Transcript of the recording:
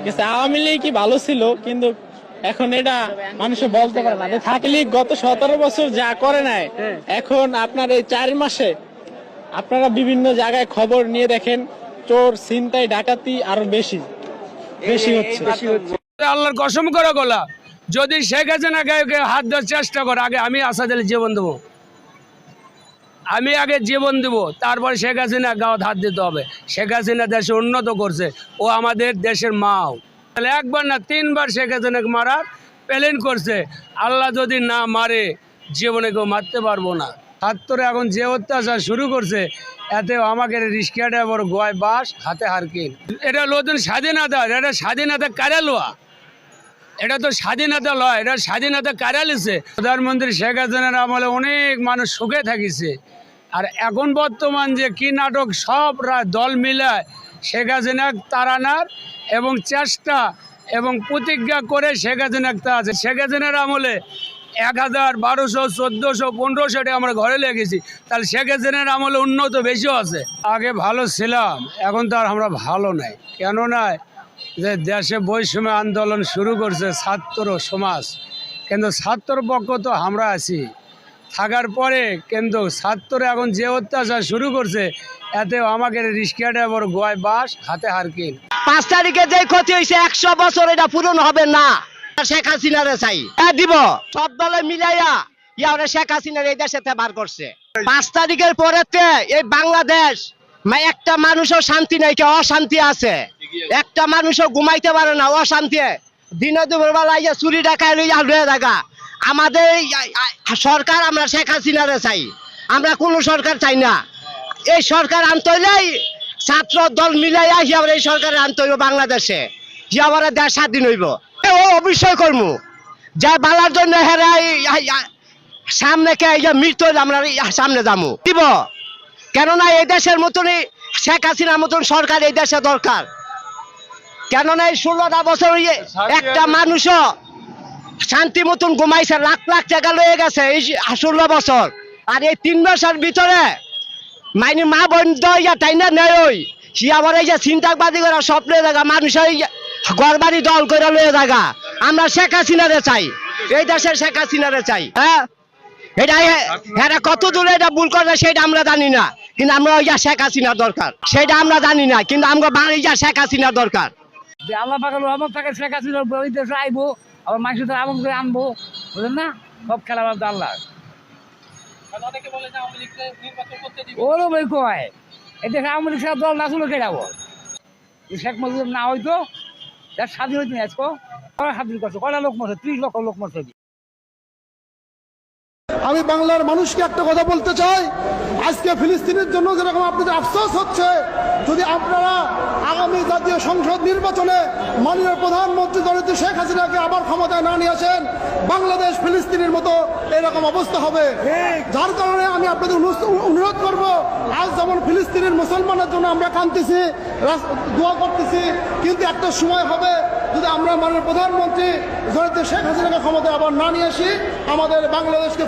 ঠিক আছে, আওয়ামী লীগ কি ভালো ছিল, কিন্তু এখন এটা মানুষে বলতে পারে না। থাকলে গত সতেরো বছর যা করে নাই, এখন আপনার এই চার মাসে আপনারা বিভিন্ন জায়গায় খবর নিয়ে দেখেন, চোর, ছিনতাই, ডাকাতি আরও বেশি বেশি হচ্ছে। আল্লাহর কসম করে গোলা, যদি শেখ হাসিনা হাত দেওয়ার চেষ্টা করে, আগে আমি আশা দিলে জীবন দেবো। আমি আগে জীবন দেব, তারপর শেখ হাসিনা গাঁত হাত দিতে হবে। শেখ হাসিনা দেশে উন্নত করছে, ও আমাদের দেশের মাও। তাহলে একবার না তিনবার শেখ হাসিনাকে মারার প্ল্যান করছে। আল্লাহ যদি না মারে, জীবনে কেউ মারতে পারব না। ছাত্ররা এখন যে অত্যাচার শুরু করছে এতে আমাকে রিক্সা ড্রাইভার গোয় বাস, হাতে হারকিন। এটা নতুন স্বাধীনতা, এটা স্বাধীনতা কারে লোয়া। এটা তো স্বাধীনতা লয়, এটা স্বাধীনতা কারা লিছে? প্রধানমন্ত্রী শেখ হাসিনার আমলে অনেক মানুষ সুখে থাকিছে। আর এখন বর্তমান যে কি নাটক, সব দল মিলায়, শেখ হাসিনা তাড়ানার এবং চেষ্টা এবং প্রতিজ্ঞা করে শেখ হাসিনা তা আছে। শেখ হাসিনার আমলে এক হাজার বারোশো, চোদ্দোশো পনেরোশোটা আমরা ঘরে লেগেছি। তাহলে শেখ হাসিনার আমলে উন্নত বেশিও আছে। আগে ভালো ছিলাম, এখন তো আর আমরা ভালো নাই। কেন নয় যে দেশে বৈষম্য আন্দোলন শুরু করছে ছাত্র সমাজ, কিন্তু ছাত্র পক্ষ তো আমরা আছি। থাকার পরে কিন্তু ছাত্র এখন যে অত্যাচার শুরু করছে এতে আমাকে রিক্সা ড্রাইভার গোয় বাস, হাতে হারকিন। পাঁচ তারিখে যে ক্ষতি হয়েছে, একশো বছর এটা পূরণ হবে না। শেখ হাসিনারে চাই। দিব। সব দলে মিলাইয়া ইয়ারে শেখ হাসিনার এই দেশে বার করছে। পাঁচ তারিখের পরেতে এই বাংলাদেশ একটা মানুষও শান্তি নাই, কেউ অশান্তি আছে। একটা মানুষও ঘুমাইতে পারে না অশান্তি দিনে দুপুর বেলা ইয়ে চুরি ডাকায় লইয়া লয়ে থাকা। আমাদের সরকার আমরা শেখ হাসিনারে চাই। আমরা কোনো সরকার চাই না। এই সরকার আনতে ছাত্র দল মিলাই আসি আবার এই সরকার আনতে হইব বাংলাদেশে। যে আবার দেশ স্বাধীন হইব। ও অবশ্যই করব যা বালার জন্য হেরা সামনে কে এই যে মৃত্যু আমরা সামনে যাব দিব। কেননা এই দেশের মতনই শেখ হাসিনার মতন সরকার এই দেশে দরকার। কেননা এই ষোলোটা বছর ইয়ে একটা মানুষও শান্তি মতন ঘুমাইছে লাখ লাখ টাকা লয়ে গেছে এই ষোলো বছর। আর এই তিন বছর ভিতরে মাইনি মা বোন ইয়া তাই না নেই ওই। সি আবার এই যে চিন্তাবাদী করে সব লয়ে জায়গা মানুষ ওই ঘর বাড়ি দল করে লয়ে জায়গা আমরা শেখ হাসিনারে চাই এই দেশের শেখ হাসিনারে চাই হ্যাঁ? এটা এটা কত দূরে এটা ভুল করে সেটা আমরা জানি না কিন্তু আমরা ওই যে শেখ হাসিনা দরকার। সেটা আমরা জানি না কিন্তু আমরা বাড়ি যা শেখ হাসিনা দরকার। যে আল্লাহ পাকাল রহমত থাকে শেখ হাসিনার ওই দেশে আইবো আবার মানুষের তো আমন করে আনব বুঝলেন না? সব খেলা বাদ আল্লাহ ওরও বই কয় এই আওয়ামী লীগ দল না শুনে কেটাবো শেখ মুজিব না হইতো যার স্বাধীন হইতো আজকে। কটা স্বাধীন করছে? কটা লোক মরছে? ত্রিশ লক্ষ লোক মরছে। আমি বাংলার মানুষকে একটা কথা বলতে চাই। আজকে ফিলিস্তিনের জন্য যেরকম আপনাদের আফসোস হচ্ছে, যদি আপনারা আগামী জাতীয় সংসদ নির্বাচনে মাননীয় প্রধানমন্ত্রী দলিত শেখ হাসিনাকে আবার ক্ষমতায় না নিয়ে আসেন, বাংলাদেশ ফিলিস্তিনের মতো এরকম অবস্থা হবে। যার কারণে আমি আপনাদের অনুরোধ করব, আজ যেমন ফিলিস্তিনের মুসলমানের জন্য আমরা কাঁদতেছি দোয়া করতেছি, কিন্তু একটা সময় হবে যদি আমরা মাননীয় প্রধানমন্ত্রী দলিত শেখ হাসিনাকে ক্ষমতায় আবার না নিয়ে আসি, আমাদের বাংলাদেশকে